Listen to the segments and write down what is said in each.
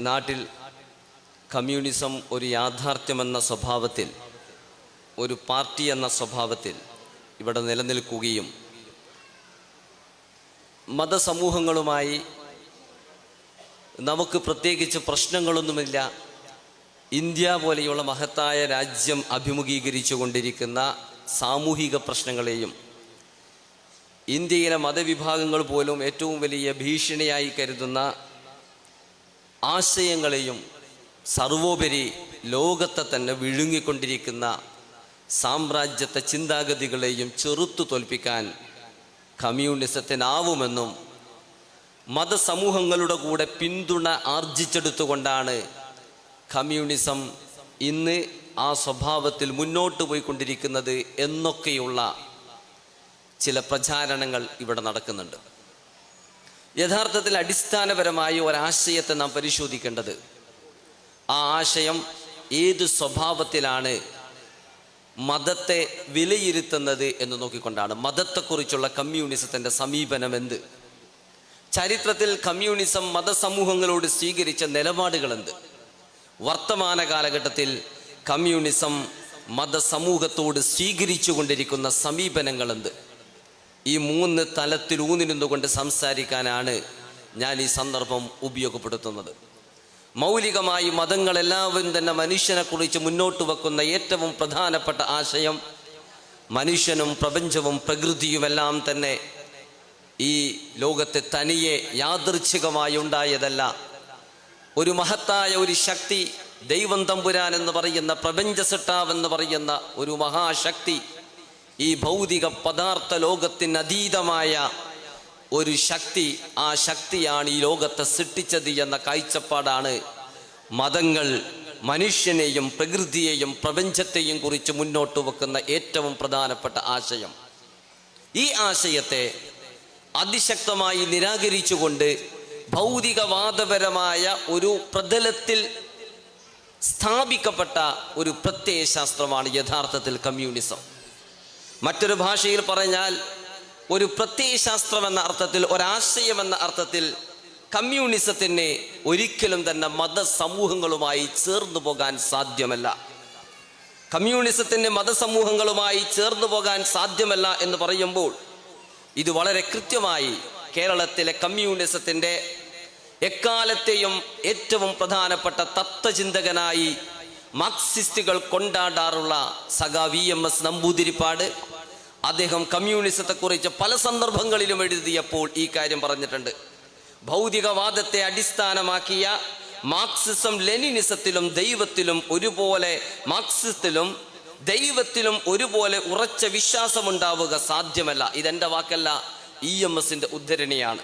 നാട്ടിൽ കമ്മ്യൂണിസം ഒരു യാഥാർത്ഥ്യമെന്ന സ്വഭാവത്തിൽ ഒരു പാർട്ടി എന്ന സ്വഭാവത്തിൽ ഇവിടെ നിലനിൽക്കുകയും മതസമൂഹങ്ങളുമായി നമുക്ക് പ്രത്യേകിച്ച് പ്രശ്നങ്ങളൊന്നുമില്ല. ഇന്ത്യ പോലെയുള്ള മഹത്തായ രാജ്യം അഭിമുഖീകരിച്ചു കൊണ്ടിരിക്കുന്ന സാമൂഹിക പ്രശ്നങ്ങളെയും ഇന്ത്യയിലെ മതവിഭാഗങ്ങൾ പോലും ഏറ്റവും വലിയ ഭീഷണിയായി കരുതുന്ന ആശയങ്ങളെയും സർവോപരി ലോകത്തെ തന്നെ വിഴുങ്ങിക്കൊണ്ടിരിക്കുന്ന സാമ്രാജ്യത്തെ ചിന്താഗതികളെയും ചെറുത്തു തോൽപ്പിക്കാൻ കമ്മ്യൂണിസത്തിനാവുമെന്നും മതസമൂഹങ്ങളുടെ കൂടെ പിന്തുണ ആർജിച്ചെടുത്തുകൊണ്ടാണ് കമ്മ്യൂണിസം ഇന്ന് ആ സ്വഭാവത്തിൽ മുന്നോട്ട് പോയിക്കൊണ്ടിരിക്കുന്നത് എന്നൊക്കെയുള്ള ചില പ്രചാരണങ്ങൾ ഇവിടെ നടക്കുന്നുണ്ട്. യഥാർത്ഥത്തിൽ അടിസ്ഥാനപരമായി ഒരാശയത്തെ നാം പരിശോധിക്കേണ്ടത്. ആ ആശയം ഏത് സ്വഭാവത്തിലാണ് മതത്തെ വിലയിരുത്തുന്നത് എന്ന് നോക്കിക്കൊണ്ടാണ്. മതത്തെക്കുറിച്ചുള്ള കമ്മ്യൂണിസത്തിന്റെ സമീപനം എന്ത് ചരിത്രത്തിൽ കമ്മ്യൂണിസം മതസമൂഹങ്ങളോട് സ്വീകരിച്ച നിലപാടുകൾ എന്ത് വർത്തമാന കാലഘട്ടത്തിൽ കമ്മ്യൂണിസം മതസമൂഹത്തോട് സ്വീകരിച്ചു കൊണ്ടിരിക്കുന്ന സമീപനങ്ങൾ എന്ത് ഈ മൂന്ന് തലത്തിൽ ഊന്നിരുന്നുകൊണ്ട് സംസാരിക്കാനാണ് ഞാൻ ഈ സന്ദർഭം ഉപയോഗപ്പെടുത്തുന്നത്. മൗലികമായി മതങ്ങളെല്ലാവരും തന്നെ മനുഷ്യനെക്കുറിച്ച് മുന്നോട്ട് വെക്കുന്ന ഏറ്റവും പ്രധാനപ്പെട്ട ആശയം മനുഷ്യനും പ്രപഞ്ചവും പ്രകൃതിയുമെല്ലാം തന്നെ ഈ ലോകത്തെ തനിയെ യാദൃച്ഛികമായി ഉണ്ടായതല്ല. ഒരു മഹത്തായ ഒരു ശക്തി ദൈവം തമ്പുരാൻ എന്ന് പറയുന്ന പ്രപഞ്ച പറയുന്ന ഒരു മഹാശക്തി ഈ ഭൗതിക പദാർത്ഥ ലോകത്തിന് അതീതമായ ഒരു ശക്തി ആ ശക്തിയാണ് ഈ ലോകത്തെ സൃഷ്ടിച്ചത് എന്ന കാഴ്ചപ്പാടാണ് മതങ്ങൾ മനുഷ്യനെയും പ്രകൃതിയെയും പ്രപഞ്ചത്തെയും കുറിച്ച് മുന്നോട്ട് വെക്കുന്ന ഏറ്റവും പ്രധാനപ്പെട്ട ആശയം. ഈ ആശയത്തെ അതിശക്തമായി നിരാകരിച്ചുകൊണ്ട് ഭൗതികവാദപരമായ ഒരു പ്രതലത്തിൽ സ്ഥാപിക്കപ്പെട്ട ഒരു പ്രത്യയശാസ്ത്രമാണ് യഥാർത്ഥത്തിൽ കമ്മ്യൂണിസം. മറ്റൊരു ഭാഷയിൽ പറഞ്ഞാൽ ഒരു പ്രത്യയശാസ്ത്രം എന്ന അർത്ഥത്തിൽ ഒരാശയം എന്ന അർത്ഥത്തിൽ കമ്മ്യൂണിസത്തിനെ ഒരിക്കലും തന്നെ മതസമൂഹങ്ങളുമായി ചേർന്നു പോകാൻ സാധ്യമല്ല. കമ്മ്യൂണിസത്തിന് മതസമൂഹങ്ങളുമായി ചേർന്നു പോകാൻ സാധ്യമല്ല എന്ന് പറയുമ്പോൾ ഇത് വളരെ കൃത്യമായി കേരളത്തിലെ കമ്മ്യൂണിസത്തിന്റെ എക്കാലത്തെയും ഏറ്റവും പ്രധാനപ്പെട്ട തത്വചിന്തകനായി മാർക്സിസ്റ്റുകൾ കൊണ്ടാടാറുള്ള സഖാ വി എം എസ് നമ്പൂതിരിപ്പാട്. അദ്ദേഹം കമ്മ്യൂണിസത്തെക്കുറിച്ച് പല സന്ദർഭങ്ങളിലും എഴുതിയപ്പോൾ ഈ കാര്യം പറഞ്ഞിട്ടുണ്ട്. ഭൗതികവാദത്തെ അടിസ്ഥാനമാക്കിയ മാർക്സിസം ലെനിനിസത്തിലും ദൈവത്തിലും ഒരുപോലെ മാർക്സിസത്തിലും ദൈവത്തിലും ഒരുപോലെ ഉറച്ച വിശ്വാസമുണ്ടാവുക സാധ്യമല്ല. ഇതെന്റെ വാക്കല്ല ഇ എം എസിന്റെ ഉദ്ധരണിയാണ്.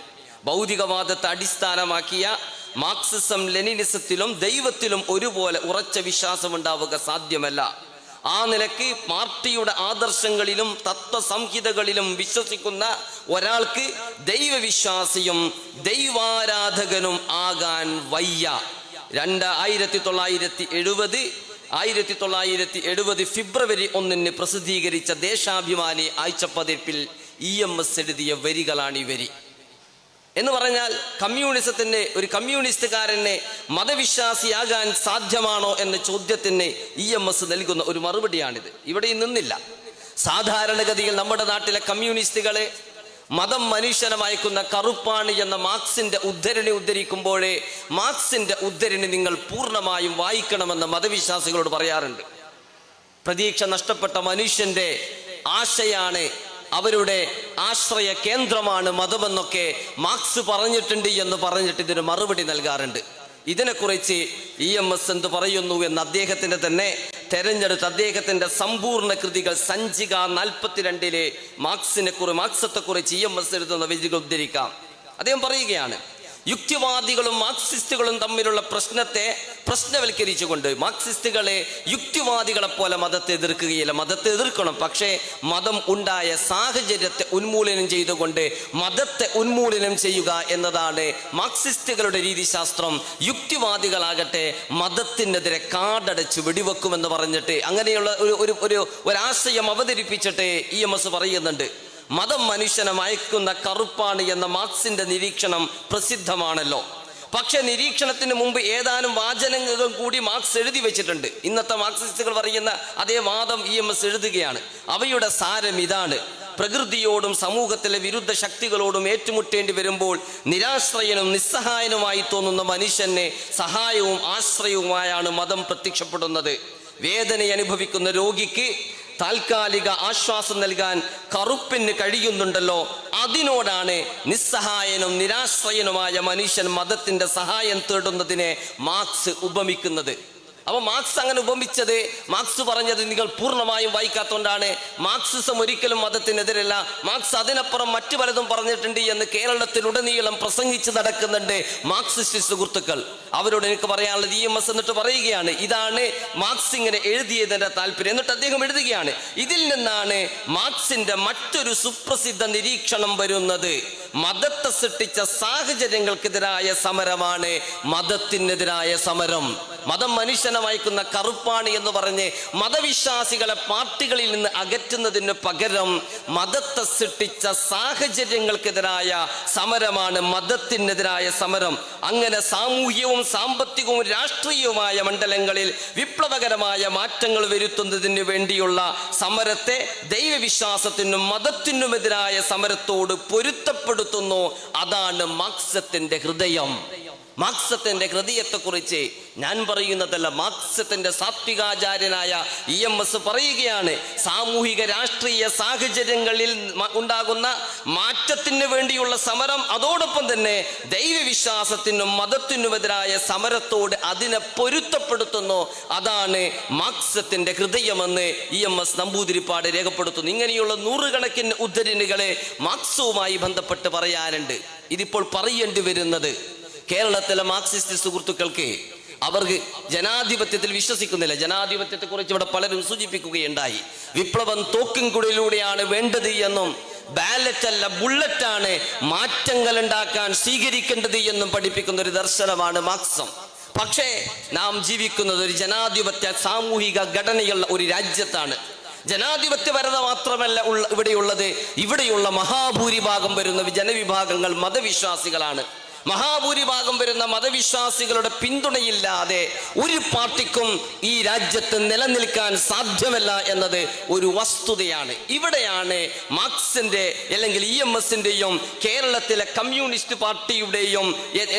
ഭൗതികവാദത്തെ അടിസ്ഥാനമാക്കിയ മാർക്സിസം ലെനിനിസത്തിലും ദൈവത്തിലും ഒരുപോലെ ഉറച്ച വിശ്വാസമുണ്ടാവുക സാധ്യമല്ല. ആ നിലയ്ക്ക് പാർട്ടിയുടെ ആദർശങ്ങളിലും തത്വസംഹിതകളിലും വിശ്വസിക്കുന്ന ഒരാൾക്ക് ദൈവവിശ്വാസിയും ദൈവാരാധകനും ആകാൻ വയ്യ. രണ്ട് ആയിരത്തി തൊള്ളായിരത്തി എഴുപത് ആയിരത്തി തൊള്ളായിരത്തി എഴുപത് ഫെബ്രുവരി ഒന്നിന് പ്രസിദ്ധീകരിച്ച ദേശാഭിമാനി ആഴ്ചപ്പതിപ്പിൽ ഇ എം എസ് എഴുതിയ വരികളാണ് ഈ വരി എന്ന് പറഞ്ഞാൽ കമ്മ്യൂണിസത്തിന്റെ ഒരു കമ്മ്യൂണിസ്റ്റുകാരനെ മതവിശ്വാസിയാകാൻ സാധ്യമാണോ എന്ന ചോദ്യത്തിന് ഇ എം എസ് നൽകുന്ന ഒരു മറുപടിയാണിത്. ഇവിടെ നിന്നില്ല. സാധാരണഗതിയിൽ നമ്മുടെ നാട്ടിലെ കമ്മ്യൂണിസ്റ്റുകളെ മതം മനുഷ്യനെ മയക്കുന്ന കറുപ്പാണ് എന്ന മാർക്സിന്റെ ഉദ്ധരണി ഉദ്ധരിക്കുമ്പോഴേ മാർക്സിന്റെ ഉദ്ധരണി നിങ്ങൾ പൂർണമായും വായിക്കണമെന്ന് മതവിശ്വാസികളോട് പറയാറുണ്ട്. പ്രതീക്ഷ നഷ്ടപ്പെട്ട മനുഷ്യന്റെ ആശയാണ് അവരുടെ ആശ്രയ കേന്ദ്രമാണ് മതമെന്നൊക്കെ മാർക്സ് പറഞ്ഞിട്ടുണ്ട് എന്ന് പറഞ്ഞിട്ട് ഇതിന് മറുപടി നൽകാറുണ്ട്. ഇതിനെക്കുറിച്ച് ഇ എം എസ് എന്ത് പറയുന്നു എന്ന് അദ്ദേഹത്തിന്റെ തന്നെ തെരഞ്ഞെടുത്ത് അദ്ദേഹത്തിന്റെ സമ്പൂർണ കൃതികൾ സഞ്ചിക നാൽപ്പത്തിരണ്ടിലെ മാർക്സിനെ കുറി മാർക്സത്തെക്കുറിച്ച് ഇ എം എസ് എഴുതുന്ന വിധികൾ ഉദ്ധരിക്കാം. അദ്ദേഹം പറയുകയാണ് യുക്തിവാദികളും മാർക്സിസ്റ്റുകളും തമ്മിലുള്ള പ്രശ്നത്തെ പ്രശ്നവൽക്കരിച്ചുകൊണ്ട് മാർക്സിസ്റ്റുകളെ യുക്തിവാദികളെ പോലെ മതത്തെ എതിർക്കുകയില്ല. മതത്തെ എതിർക്കണം. പക്ഷേ മതം ഉണ്ടായ സാഹചര്യത്തെ ഉന്മൂലനം ചെയ്തുകൊണ്ട് മതത്തെ ഉന്മൂലനം ചെയ്യുക എന്നതാണ് മാർക്സിസ്റ്റുകളുടെ രീതിശാസ്ത്രം. യുക്തിവാദികളാകട്ടെ മതത്തിനെതിരെ കാടടച്ച് വെടിവെക്കുമെന്ന് പറഞ്ഞിട്ട് അങ്ങനെയുള്ള ഒരു ഒരു ഒരു ഒരാശയം അവതരിപ്പിച്ചിട്ട് ഇ എം എസ് പറയുന്നുണ്ട്. മതം മനുഷ്യനെ മയക്കുന്ന കറുപ്പാണ് എന്ന മാർക്സിന്റെ നിരീക്ഷണം പ്രസിദ്ധമാണല്ലോ. പക്ഷെ നിരീക്ഷണത്തിന് മുമ്പ് ഏതാനും വാചനങ്ങളും കൂടി മാർക്സ് എഴുതി വെച്ചിട്ടുണ്ട്. ഇന്നത്തെ മാർക്സിസ്റ്റുകൾ പറയുന്ന അതേ വാദം ഇ എം എസ് എഴുതുകയാണ്. അവയുടെ സാരം ഇതാണ്. പ്രകൃതിയോടും സമൂഹത്തിലെ വിരുദ്ധ ശക്തികളോടും ഏറ്റുമുട്ടേണ്ടി വരുമ്പോൾ നിരാശ്രയനും നിസ്സഹായനുമായി തോന്നുന്ന മനുഷ്യനെ സഹായവും ആശ്രയവുമായാണ് മതം പ്രത്യക്ഷപ്പെടുന്നത്. വേദന അനുഭവിക്കുന്ന രോഗിക്ക് താൽക്കാലിക ആശ്വാസം നൽകാൻ കറുപ്പിന് കഴിയുന്നുണ്ടല്ലോ. അതിനോടാണ് നിസ്സഹായനും നിരാശ്രയനുമായ മനുഷ്യൻ മതത്തിന്റെ സഹായം തേടുന്നതിനെ മാർക്സ് ഉപമിക്കുന്നത്. അപ്പൊ മാർക്സ് അങ്ങനെ ഉപമിച്ചത്. മാർക്സ് പറഞ്ഞത് നിങ്ങൾ പൂർണമായും വായിക്കാത്തതുകൊണ്ടാണ്. മാർക്സിസം ഒരിക്കലും മതത്തിനെതിരല്ല. മാർക്സ് അതിനപ്പുറം മറ്റു പലതും പറഞ്ഞിട്ടുണ്ട് എന്ന് കേരളത്തിലുടനീളം പ്രസംഗിച്ച് നടക്കുന്നുണ്ട് മാർക്സിസ്റ്റ് സുഹൃത്തുക്കൾ. അവരോട് എനിക്ക് പറയാനുള്ളത് ഇ എം എസ് എന്നിട്ട് പറയുകയാണ്. ഇതാണ് മാർക്സ് ഇങ്ങനെ എഴുതിയതിന്റെ താല്പര്യം എന്നിട്ട് അദ്ദേഹം എഴുതുകയാണ്. ഇതിൽ നിന്നാണ് മാർക്സിന്റെ മറ്റൊരു സുപ്രസിദ്ധ നിരീക്ഷണം വരുന്നത്. മതത്തെ സൃഷ്ടിച്ച സാഹചര്യങ്ങൾക്കെതിരായ സമരമാണ് മതത്തിനെതിരായ സമരം. മതം മനുഷ്യനെ വായിക്കുന്ന കറുപ്പാണ് എന്ന് പറഞ്ഞ് മതവിശ്വാസികളെ പാർട്ടികളിൽ നിന്ന് അകറ്റുന്നതിന് പകരം മതത്തെ സൃഷ്ടിച്ച സാഹചര്യങ്ങൾക്കെതിരായ സമരമാണ് മതത്തിനെതിരായ സമരം. അങ്ങനെ സാമൂഹ്യവും സാമ്പത്തികവും രാഷ്ട്രീയവുമായ മണ്ഡലങ്ങളിൽ വിപ്ലവകരമായ മാറ്റങ്ങൾ വരുത്തുന്നതിന് വേണ്ടിയുള്ള സമരത്തെ ദൈവവിശ്വാസത്തിനും മതത്തിനുമെതിരായ സമരത്തോട് പൊരുത്തപ്പെടുത്തുന്നു അതാണ് മാക്സത്തിന്റെ ഹൃദയം. മാർക്സത്തിന്റെ ഹൃദയത്തെക്കുറിച്ച് ഞാൻ പറയുന്നതല്ല. മാർക്സത്തിന്റെ സാത്വികാചാര്യനായ ഇ എം എസ് പറയുകയാണ് സാമൂഹിക രാഷ്ട്രീയ സാഹചര്യങ്ങളിൽ ഉണ്ടാകുന്ന മാറ്റത്തിന് വേണ്ടിയുള്ള സമരം അതോടൊപ്പം തന്നെ ദൈവവിശ്വാസത്തിനും മതത്തിനുമെതിരായ സമരത്തോട് അതിനെ പൊരുത്തപ്പെടുത്തുന്നു. അതാണ് മാർക്സത്തിന്റെ ഹൃദയമെന്ന് ഇ എം എസ് നമ്പൂതിരിപ്പാട് രേഖപ്പെടുത്തുന്നു. ഇങ്ങനെയുള്ള നൂറുകണക്കിന് ഉദ്ധരണികളെ മാർക്സുമായി ബന്ധപ്പെട്ട് പറയാനുണ്ട്. ഇതിപ്പോൾ പറയേണ്ടി വരുന്നത് കേരളത്തിലെ മാർക്സിസ്റ്റ് സുഹൃത്തുക്കൾക്ക് അവർക്ക് ജനാധിപത്യത്തിൽ വിശ്വസിക്കുന്നില്ല. ജനാധിപത്യത്തെ കുറിച്ച് ഇവിടെ പലരും സൂചിപ്പിക്കുകയുണ്ടായി. വിപ്ലവം തോക്കിൻകുടിലൂടെയാണ് വേണ്ടത് എന്നും ബാലറ്റ് അല്ല ബുള്ളറ്റ് ആണ് മാറ്റങ്ങൾ ഉണ്ടാക്കാൻ സ്വീകരിക്കേണ്ടത് എന്നും പഠിപ്പിക്കുന്ന ഒരു ദർശനമാണ് മാർക്സം. പക്ഷേ നാം ജീവിക്കുന്നത് ഒരു ജനാധിപത്യ സാമൂഹിക ഘടനയുള്ള ഒരു രാജ്യത്താണ്. ജനാധിപത്യപരത മാത്രമല്ല ഉള്ള ഇവിടെയുള്ളത്. ഇവിടെയുള്ള മഹാഭൂരിഭാഗം വരുന്ന ജനവിഭാഗങ്ങൾ മതവിശ്വാസികളാണ്. മഹാഭൂരിഭാഗം വരുന്ന മതവിശ്വാസികളുടെ പിന്തുണയില്ലാതെ ഒരു പാർട്ടിക്കും ഈ രാജ്യത്ത് നിലനിൽക്കാൻ സാധ്യമല്ല എന്നത് ഒരു വസ്തുതയാണ്. ഇവിടെയാണ് മാർക്സിന്റെ അല്ലെങ്കിൽ ഇ എം എസിന്റെയും കേരളത്തിലെ കമ്മ്യൂണിസ്റ്റ് പാർട്ടിയുടെയും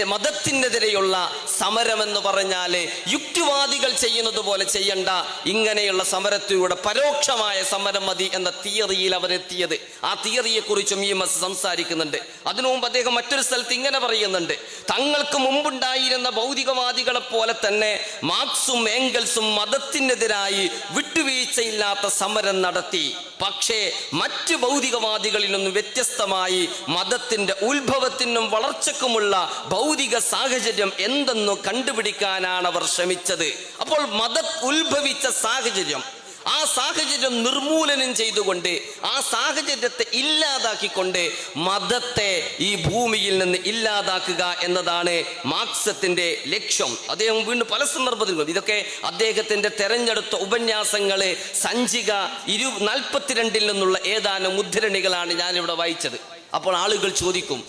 മതത്തിനെതിരെയുള്ള സമരമെന്ന് പറഞ്ഞാൽ യുക്തിവാദികൾ ചെയ്യുന്നത് പോലെ ചെയ്യണ്ട ഇങ്ങനെയുള്ള സമരത്തിലൂടെ പരോക്ഷമായ സമരം മതി എന്ന തിയറിയിൽ അവരെത്തിയത്. ആ തിയറിയെക്കുറിച്ചും ഇ എം എസ് സംസാരിക്കുന്നുണ്ട്. അതിനു മുമ്പ് അദ്ദേഹം മറ്റൊരു സ്ഥലത്ത് ഇങ്ങനെ പറയുന്നുണ്ട്. തങ്ങൾക്ക് മുമ്പുണ്ടായിരുന്ന ഭൗതികവാദികളെ പോലെ തന്നെ മാർക്സും ഏംഗൽസും മതത്തിനെതിരായി വിട്ടുവീഴ്ചയില്ലാത്ത സമരം നടത്തി. പക്ഷേ മറ്റ് ഭൗതികവാദികളിൽ നിന്നും വ്യത്യസ്തമായി മതത്തിന്റെ ഉത്ഭവത്തിനും വളർച്ചക്കുമുള്ള ഭൗതിക സാഹചര്യം എന്തെന്നു കണ്ടുപിടിക്കാനാണ് അവർ ശ്രമിച്ചത്. അപ്പോൾ മത ഉത്ഭവിച്ച സാഹചര്യം ആ സാഹചര്യം നിർമൂലനം ചെയ്തുകൊണ്ട് ആ സാഹചര്യത്തെ ഇല്ലാതാക്കിക്കൊണ്ട് മതത്തെ ഈ ഭൂമിയിൽ നിന്ന് ഇല്ലാതാക്കുക എന്നതാണ് മാർക്സത്തിന്റെ ലക്ഷ്യം. അദ്ദേഹം വീണ്ടും പല സന്ദർഭത്തിലും ഇതൊക്കെ അദ്ദേഹത്തിന്റെ തെരഞ്ഞെടുത്ത ഉപന്യാസങ്ങൾ സഞ്ചിക ഇരു നാൽപ്പത്തിരണ്ടിൽ നിന്നുള്ള ഏതാനും മുദ്രണികളാണ് ഞാനിവിടെ വായിച്ചത്. അപ്പോൾ ആളുകൾ ചോദിക്കും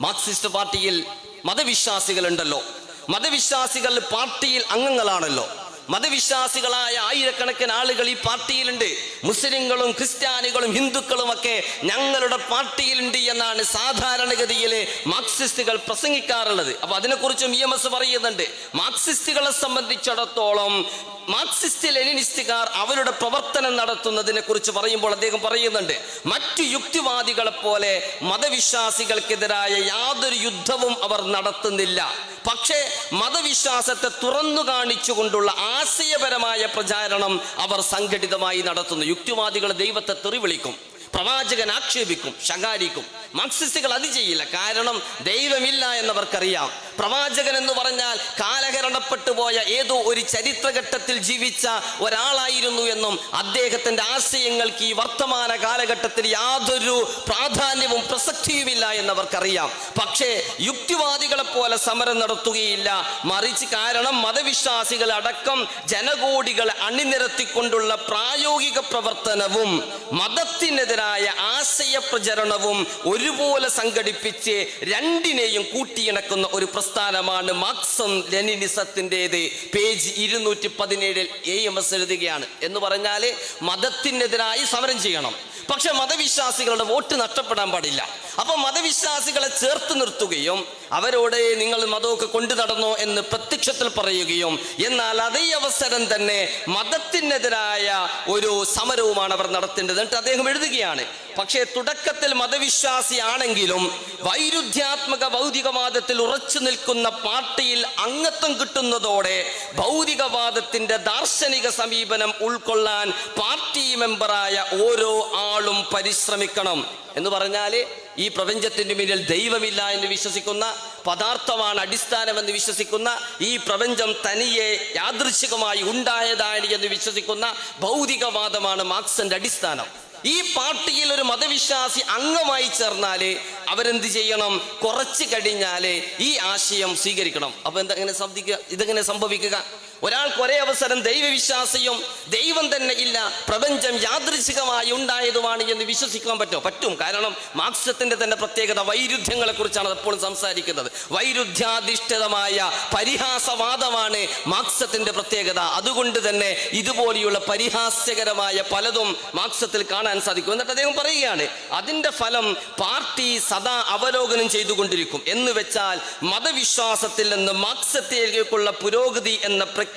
മാർക്സിസ്റ്റ് പാർട്ടിയിൽ മതവിശ്വാസികളുണ്ടല്ലോ. മതവിശ്വാസികൾ പാർട്ടിയിൽ അംഗങ്ങളാണല്ലോ. മതവിശ്വാസികളായ ആയിരക്കണക്കിന് ആളുകൾ ഈ പാർട്ടിയിലുണ്ട്. മുസ്ലിങ്ങളും ക്രിസ്ത്യാനികളും ഹിന്ദുക്കളും ഒക്കെ ഞങ്ങളുടെ പാർട്ടിയിലുണ്ട് എന്നാണ് സാധാരണഗതിയിൽ മാർക്സിസ്റ്റുകൾ പ്രസംഗിക്കാറുള്ളത്. അപ്പൊ അതിനെക്കുറിച്ചും ഇ എം എസ് പറയുന്നുണ്ട്. മാർക്സിസ്റ്റുകളെ സംബന്ധിച്ചിടത്തോളം മാർക്സിസ്റ്റ് ലെനിനിസ്റ്റുകാർ അവരുടെ പ്രവർത്തനം നടത്തുന്നതിനെ കുറിച്ച് പറയുമ്പോൾ അദ്ദേഹം പറയുന്നുണ്ട് മറ്റു യുക്തിവാദികളെ പോലെ മതവിശ്വാസികൾക്കെതിരായ യാതൊരു യുദ്ധവും അവർ നടത്തുന്നില്ല. പക്ഷേ മതവിശ്വാസത്തെ തുറന്നു കാണിച്ചുകൊണ്ടുള്ള ആശയപരമായ പ്രചാരണം അവർ സംഘടിതമായി നടത്തുന്നു. യുക്തിവാദികൾ ദൈവത്തെ തെറിവിളിക്കും പ്രവാചകൻ ആക്ഷേപിക്കും ശകാരിക്കും. മാർക്സിസ്റ്റുകൾ അത് ചെയ്യില്ല. കാരണം ദൈവമില്ല എന്നവർക്കറിയാം. പ്രവാചകൻ എന്ന് പറഞ്ഞാൽ കാലഹരണപ്പെട്ടു പോയ ഏതോ ഒരു ചരിത്രഘട്ടത്തിൽ ജീവിച്ച ഒരാളായിരുന്നു എന്നും അദ്ദേഹത്തിന്റെ ആശയങ്ങൾക്ക് ഈ വർത്തമാന കാലഘട്ടത്തിൽ യാതൊരു പ്രാധാന്യവും പ്രസക്തിയുമില്ല എന്നവർക്കറിയാം. പക്ഷേ യുക്തിവാദികളെ പോലെ സമരം നടത്തുകയില്ല. മറിച്ച് കാരണം മതവിശ്വാസികൾ അടക്കം ജനകോടികളെ അണിനിരത്തിക്കൊണ്ടുള്ള പ്രായോഗിക പ്രവർത്തനവും മതത്തിനെതിരായ ആശയ പ്രചരണവും ഒരു ഒരുപോലെ സംഘടിപ്പിച്ച് രണ്ടിനെയും കൂട്ടിയിണക്കുന്ന ഒരു പ്രസ്ഥാനമാണ് മാർക്സം ലെനിനിസത്തിന്റെത്. പേജ് ഇരുന്നൂറ്റി പതിനേഴിൽ എ എം എസ് എഴുതുകയാണ്. എന്ന് പറഞ്ഞാൽ മതത്തിനെതിരായി സമരം ചെയ്യണം. പക്ഷെ മതവിശ്വാസികളുടെ വോട്ട് നഷ്ടപ്പെടാൻ പാടില്ല. അപ്പൊ മതവിശ്വാസികളെ ചേർത്ത് നിർത്തുകയും അവരോട് നിങ്ങൾ മതമൊക്കെ കൊണ്ടു നടന്നോ എന്ന് പ്രത്യക്ഷത്തിൽ പറയുകയും എന്നാൽ അതേ അവസരം തന്നെ മതത്തിനെതിരായ ഒരു സമരവുമാണ് അവർ നടത്തേണ്ടത്. എന്നിട്ട് അദ്ദേഹം എഴുതുകയാണ് പക്ഷേ തുടക്കത്തിൽ മതവിശ്വാസിയാണെങ്കിലും വൈരുദ്ധ്യാത്മക ഭൗതികവാദത്തിൽ ഉറച്ചു നിൽക്കുന്ന പാർട്ടിയിൽ അംഗത്വം കിട്ടുന്നതോടെ ഭൗതികവാദത്തിന്റെ ദാർശനിക സമീപനം ഉൾക്കൊള്ളാൻ പാർട്ടി മെമ്പറായ ഓരോ ആളും പരിശ്രമിക്കണം. എന്ന് പറഞ്ഞാൽ ഈ പ്രപഞ്ചത്തിന്റെ മുന്നിൽ ദൈവമില്ല എന്ന് വിശ്വസിക്കുന്ന പദാർത്ഥമാണ് അടിസ്ഥാനമെന്ന് വിശ്വസിക്കുന്ന ഈ പ്രപഞ്ചം തനിയെ യാദൃശികമായി ഉണ്ടായതാണ് എന്ന് വിശ്വസിക്കുന്ന ഭൗതികവാദമാണ് മാർക്സിന്റെ അടിസ്ഥാനം. ഈ പാർട്ടിയിൽ ഒരു മതവിശ്വാസി അംഗമായി ചേർന്നാൽ അവരെന്ത് ചെയ്യണം? കുറച്ച് കഴിഞ്ഞാൽ ഈ ആശയം സ്വീകരിക്കണം. അപ്പോൾ എന്താ ഇങ്ങനെ ശ്രദ്ധിക്കുക ഇതെങ്ങനെ സംഭവിക്കുക? ഒരാൾക്ക് ഒരേ അവസരം ദൈവവിശ്വാസിയും ദൈവം തന്നെ ഇല്ല പ്രപഞ്ചം യാദൃശികമായി ഉണ്ടായതുമാണ് എന്ന് വിശ്വസിക്കാൻ പറ്റുമോ? പറ്റും. കാരണം മാർക്സത്തിന്റെ തന്നെ പ്രത്യേകത വൈരുദ്ധ്യങ്ങളെ കുറിച്ചാണ് എപ്പോഴും സംസാരിക്കുന്നത്. വൈരുദ്ധ്യാധിഷ്ഠിതമായ പരിഹാസവാദമാണ് മാർക്സത്തിന്റെ പ്രത്യേകത. അതുകൊണ്ട് തന്നെ ഇതുപോലെയുള്ള പരിഹാസ്യകരമായ പലതും മാർക്സത്തിൽ കാണാൻ സാധിക്കും. എന്നിട്ട് അദ്ദേഹം പറയുകയാണ് അതിന്റെ ഫലം പാർട്ടി സദാ അവലോകനം ചെയ്തുകൊണ്ടിരിക്കും. എന്ന് വെച്ചാൽ മതവിശ്വാസത്തിൽ നിന്ന് മാർക്സത്തിലേക്കുള്ള പുരോഗതി എന്ന പ്രക്രിയ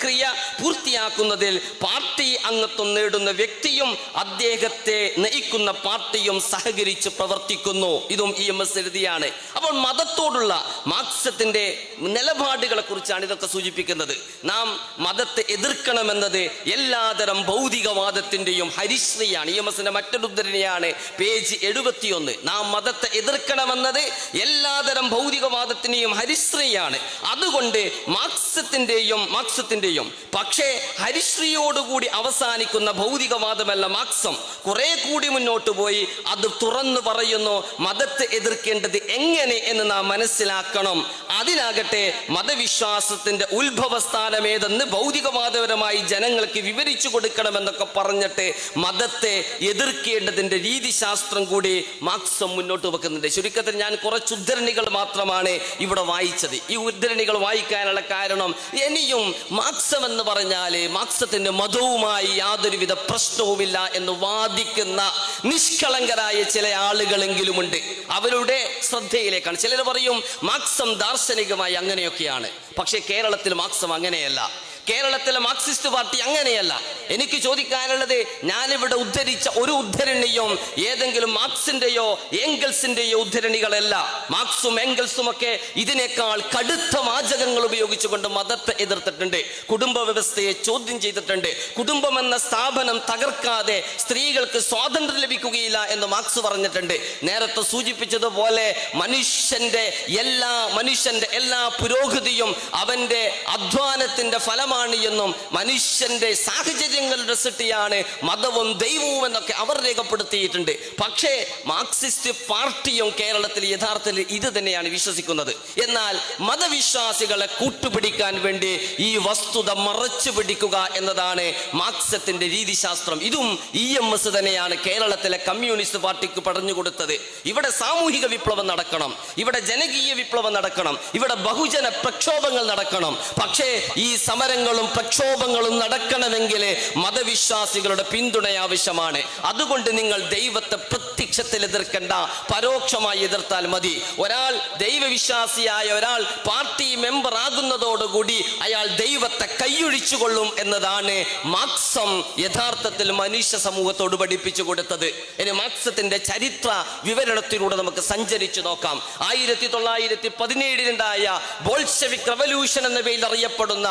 പൂർത്തിയാക്കുന്നതിൽ പാർട്ടി അംഗത്വം നേടുന്ന വ്യക്തിയും അദ്ദേഹത്തെ നയിക്കുന്ന പാർട്ടിയും സഹകരിച്ച് പ്രവർത്തിക്കുന്നു. ഇതും ഇ എം എസ് എഴുതിയാണ്. അപ്പോൾ മതത്തോടുള്ള മാർക്സത്തിന്റെ നിലപാടുകളെ കുറിച്ചാണ് ഇതൊക്കെ സൂചിപ്പിക്കുന്നത്. നാം മതത്തെ എതിർക്കണമെന്നത് എല്ലാതരം ഭൗതികവാദത്തിന്റെയും ഹരിശ്രീയാണ്. ഇ എം എസിന്റെ മറ്റൊരു ഉദ്ധരണിയാണ് പേജ് എഴുപത്തിയൊന്ന്. നാം മതത്തെ എതിർക്കണമെന്നത് എല്ലാതരം ഭൗതികവാദത്തിന്റെയും ഹരിശ്രീയാണ്. അതുകൊണ്ട് മാർക്സത്തിന്റെയും മാർക്സത്തിന്റെയും പക്ഷേ ഹരിശ്രീയോടുകൂടി അവസാനിക്കുന്ന ഭൗതികവാദമല്ല മാർക്സം. കുറെ കൂടി മുന്നോട്ട് പോയി അത് തുറന്നു പറയുന്നു മതത്തെ എതിർക്കേണ്ടത് എങ്ങനെ എന്ന് നാം മനസ്സിലാക്കണം. അതിനാകട്ടെ മതവിശ്വാസത്തിന്റെ ഉത്ഭവസ്ഥാനം ഏതെന്ന് ഭൗതികവാദപരമായി ജനങ്ങൾക്ക് വിവരിച്ചു കൊടുക്കണമെന്നൊക്കെ പറഞ്ഞിട്ട് മതത്തെ എതിർക്കേണ്ടതിന്റെ രീതിശാസ്ത്രം കൂടി മാർക്സം മുന്നോട്ട് വെക്കുന്നുണ്ട്. ചുരുക്കത്തിൽ ഞാൻ കുറച്ച് ഉദ്ധരണികൾ മാത്രമാണ് ഇവിടെ വായിച്ചത്. ഈ ഉദ്ധരണികൾ വായിക്കാനുള്ള കാരണം ഇനിയും എന്ന് പറഞ്ഞാൽ മാർക്സത്തിന്റെ മതവുമായി യാതൊരുവിധ പ്രശ്നവുമില്ല എന്ന് വാദിക്കുന്ന നിഷ്കളങ്കരായ ചില ആളുകളെങ്കിലുമുണ്ട്. അവരുടെ ശ്രദ്ധയിലേക്കാണ്. ചിലർ പറയും മാർക്സം ദാർശനികമായി അങ്ങനെയൊക്കെയാണ്. പക്ഷേ കേരളത്തിൽ മാർക്സം അങ്ങനെയല്ല. കേരളത്തിലെ മാർക്സിസ്റ്റ് പാർട്ടി അങ്ങനെയല്ല. എനിക്ക് ചോദിക്കാനുള്ളത് ഞാനിവിടെ ഉദ്ധരിച്ച ഒരു ഉദ്ധരണിയും ഏതെങ്കിലും മാർക്സിന്റെയോ ഏംഗൽസിന്റെയോ ഉദ്ധരണികളല്ല. മാർക്സും ഏംഗൽസും ഒക്കെ ഇതിനേക്കാൾ കടുത്ത വാചകങ്ങൾ ഉപയോഗിച്ചുകൊണ്ട് മതത്തെ എതിർത്തിട്ടുണ്ട്. കുടുംബ വ്യവസ്ഥയെ ചോദ്യം ചെയ്തിട്ടുണ്ട്. കുടുംബം എന്ന സ്ഥാപനം തകർക്കാതെ സ്ത്രീകൾക്ക് സ്വാതന്ത്ര്യം ലഭിക്കുകയില്ല എന്ന് മാർക്സ് പറഞ്ഞിട്ടുണ്ട്. നേരത്തെ സൂചിപ്പിച്ചതുപോലെ മനുഷ്യന്റെ എല്ലാ മനുഷ്യന്റെ എല്ലാ പുരോഗതിയും അവന്റെ അധ്വാനത്തിന്റെ ഫലമാണ് എന്നും മനുഷ്യന്റെ സാഹചര്യങ്ങളുടെ സൃഷ്ടിയാണ് മതവും ദൈവവും എന്നൊക്കെ അവർ രേഖപ്പെടുത്തിയിട്ടുണ്ട്. പക്ഷേ മാർക്സിസ്റ്റ് പാർട്ടിയും കേരളത്തിൽ യഥാർത്ഥത്തിൽ ഇത് തന്നെയാണ് വിശ്വസിക്കുന്നത്. എന്നാൽ മതവിശ്വാസികളെ കൂട്ടുപിടിക്കാൻ വേണ്ടി ഈ വസ്തുത മറച്ചു പിടിക്കുക എന്നതാണ് മാർക്സത്തിന്റെ രീതിശാസ്ത്രം. ഇതും ഇ എം എസ് തന്നെയാണ് കേരളത്തിലെ കമ്മ്യൂണിസ്റ്റ് പാർട്ടിക്ക് പറഞ്ഞു കൊടുത്തത് ഇവിടെ സാമൂഹിക വിപ്ലവം നടക്കണം. ഇവിടെ ജനകീയ വിപ്ലവം നടക്കണം. ഇവിടെ ബഹുജന പ്രക്ഷോഭങ്ങൾ നടക്കണം. പക്ഷേ ഈ സമരങ്ങളും പ്രക്ഷോഭങ്ങളും നടക്കണമെങ്കിൽ മതവിശ്വാസികളുടെ പിന്തുണ ആവശ്യമാണ്. അതുകൊണ്ട് നിങ്ങൾ ദൈവത്തെ പ്രത്യക്ഷത്തിൽ എതിർക്കണ്ട പരോക്ഷമായി എതിർത്താൽ മതി. ഒരാൾ ദൈവവിശ്വാസിയായ ഒരാൾ പാർട്ടി മെമ്പർ ആകുന്നതോടുകൂടി അയാൾ ദൈവത്തെ കൈയൊഴിച്ചു കൊള്ളും എന്നതാണ് മാക്സം യഥാർത്ഥത്തിൽ മനുഷ്യ സമൂഹത്തോട് പഠിപ്പിച്ചു കൊടുത്തത്. ഇനി മാക്സത്തിന്റെ ചരിത്ര വിവരണത്തിലൂടെ നമുക്ക് സഞ്ചരിച്ചു നോക്കാം. ആയിരത്തി തൊള്ളായിരത്തി പതിനേഴിലുണ്ടായ ബോൾഷെവിക് റവല്യൂഷൻ എന്ന പേരിൽ അറിയപ്പെടുന്ന